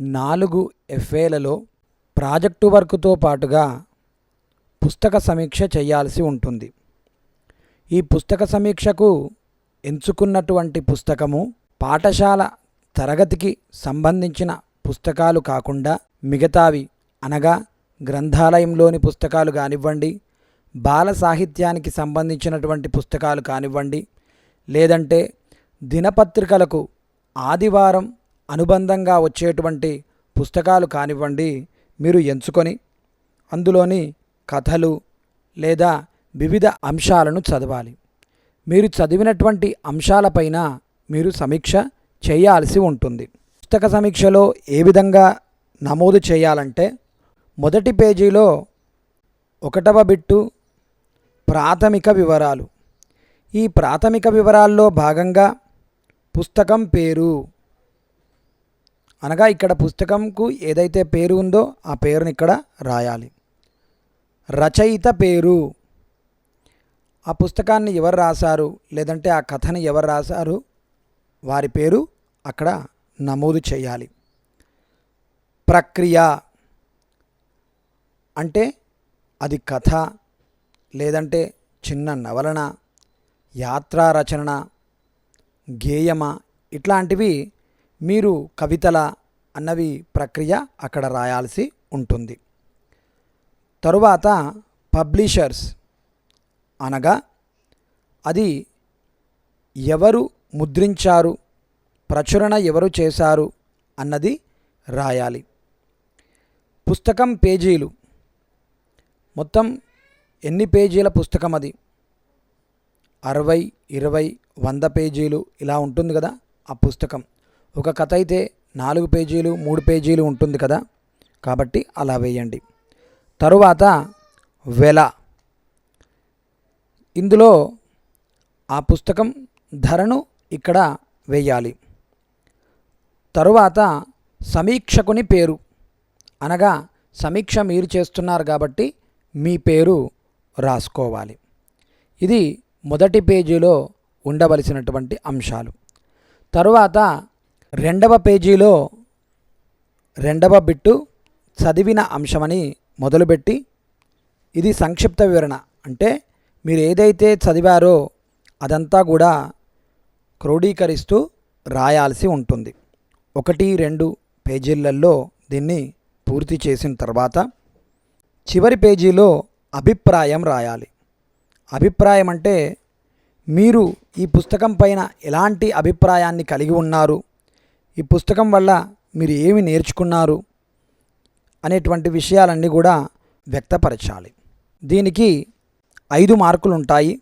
నాలుగు ఎఫ్ఏలలో ప్రాజెక్టు వర్క్తో పాటుగా పుస్తక సమీక్ష చేయాల్సి ఉంటుంది. ఈ పుస్తక సమీక్షకు ఎంచుకున్నటువంటి పుస్తకము పాఠశాల తరగతికి సంబంధించిన పుస్తకాలు కాకుండా మిగతావి అనగా గ్రంథాలయంలోని పుస్తకాలు కానివ్వండి బాల సాహిత్యానికి సంబంధించినటువంటి పుస్తకాలు కానివ్వండి లేదంటే దినపత్రికలకు ఆదివారం అనుబంధంగా వచ్చేటువంటి పుస్తకాలు కానివ్వండి మీరు ఎంచుకొని అందులోని కథలు లేదా వివిధ అంశాలను చదవాలి. మీరు చదివినటువంటి అంశాలపైన మీరు సమీక్ష చేయాల్సి ఉంటుంది. పుస్తక సమీక్షలో ఏ విధంగా నమోదు చేయాలంటే మొదటి పేజీలో ఒకటవ బిట్టు ప్రాథమిక వివరాలు. ఈ ప్రాథమిక వివరాల్లో భాగంగా పుస్తకం పేరు అనగా ఇక్కడ పుస్తకంకు ఏదైతే పేరు ఉందో ఆ పేరుని ఇక్కడ రాయాలి. రచయిత పేరు. ఆ పుస్తకాన్ని ఎవరు రాశారు? లేదంటే ఆ కథని ఎవరు రాశారు? వారి పేరు అక్కడ నమోదు చేయాలి. ప్రక్రియ. అంటే అది కథ లేదంటే చిన్న నవలన యాత్రా రచన గేయమ ఇట్లాంటివి మీరు కవితల అన్నవి ప్రక్రియ అక్కడ రాయాల్సి ఉంటుంది. తరువాత పబ్లిషర్స్ అనగా అది ఎవరు ముద్రించారు ప్రచురణ ఎవరు చేశారు అన్నది రాయాలి. పుస్తకం పేజీలు. మొత్తం ఎన్ని పేజీల పుస్తకం అది? అరవై ఇరవై వంద పేజీలు ఇలా ఉంటుంది కదా ఆ పుస్తకం. ఒక కథ అయితే నాలుగు పేజీలు మూడు పేజీలు ఉంటుంది కదా? కాబట్టి అలా వేయండి. తరువాత వెల. ఇందులో ఆ పుస్తకం ధరను ఇక్కడ వేయాలి. తరువాత సమీక్షకుని పేరు. అనగా సమీక్ష మీరు చేస్తున్నారు కాబట్టి మీ పేరు రాసుకోవాలి. ఇది మొదటి పేజీలో ఉండవలసినటువంటి అంశాలు. తరువాత రెండవ పేజీలో రెండవ బిట్టు చదివిన అంశమని మొదలుపెట్టి ఇది సంక్షిప్త వివరణ. అంటే మీరు ఏదైతే చదివారో అదంతా కూడా క్రోడీకరిస్తూ రాయాల్సి ఉంటుంది. ఒకటి రెండు పేజీలలో దీన్ని పూర్తి చేసిన తర్వాత చివరి పేజీలో అభిప్రాయం రాయాలి. అభిప్రాయం అంటే మీరు ఈ పుస్తకం పైన ఎలాంటి అభిప్రాయాన్ని కలిగి ఉన్నారు? ఈ పుస్తకం వల్ల మీరు ఏమి నేర్చుకున్నారు అనేటువంటి విషయాలన్నీ కూడా వ్యక్తపరచాలి. దీనికి ఐదు మార్కులు ఉంటాయి